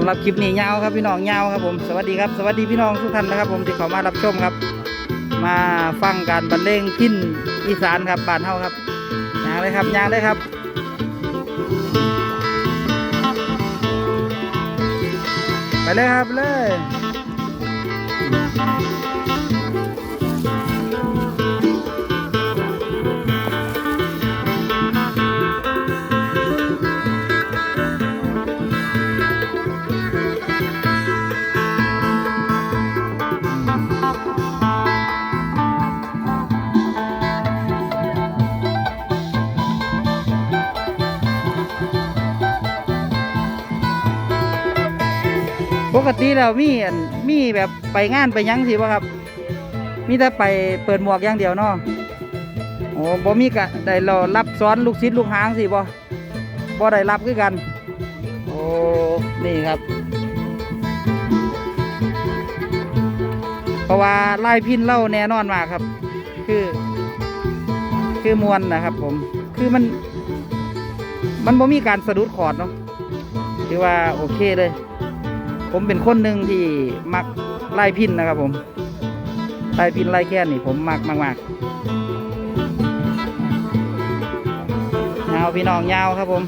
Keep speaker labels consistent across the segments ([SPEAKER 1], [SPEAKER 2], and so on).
[SPEAKER 1] สำหรับคลิปนี้ยาวครับพี่น้องยาวครับผมสวัสดีครับสวัสดีพี่น้องทุกท่านนะครับ ผมที่เข้ามารับชมครับ มาฟังการบรรเลงพินอีสานครับบ้านเฮาครับยางเลยครับยางเลยครับไปเลยครับเลย ปกติแล้วมีอันมีแบบไปงานไปหยังสิบ่ครับ มีแต่ไปเปิดหมวกอย่างเดียวเนาะโอ้บ่มีกะได้เรารับสอนลูกศิษย์ลูกหางสิบ่บ่ได้รับคือกัน โอ้นี่ครับ เพราะว่าลายพินเล่าแน่นอนมากครับ คือ คือมวนนะครับ ผมคือมัน มันบ่มีการสะดุดคอดเนาะถือว่าโอเคเลย ผมเป็นคนหนึ่งที่มักไล่พินนะครับ ผมไล่พินไล่แค่นี่ผมมักมากมากๆยาวพี่น้องยาวครับผม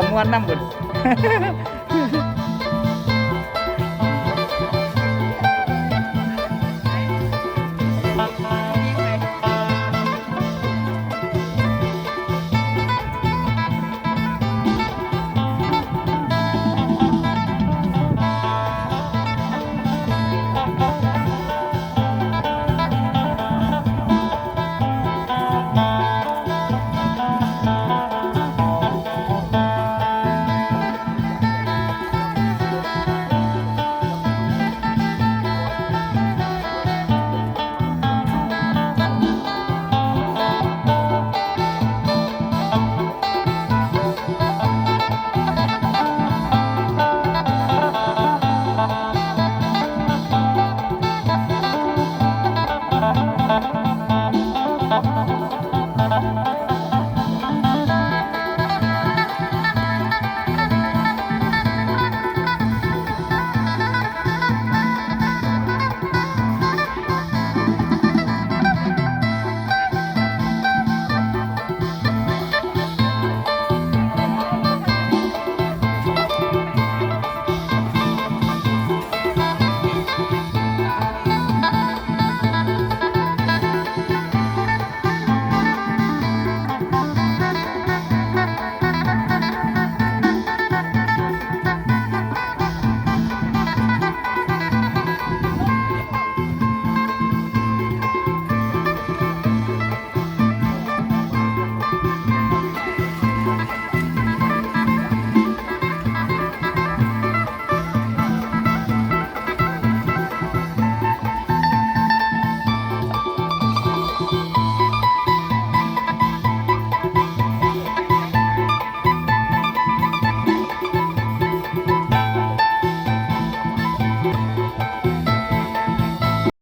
[SPEAKER 1] กับมวนน้ำบุญ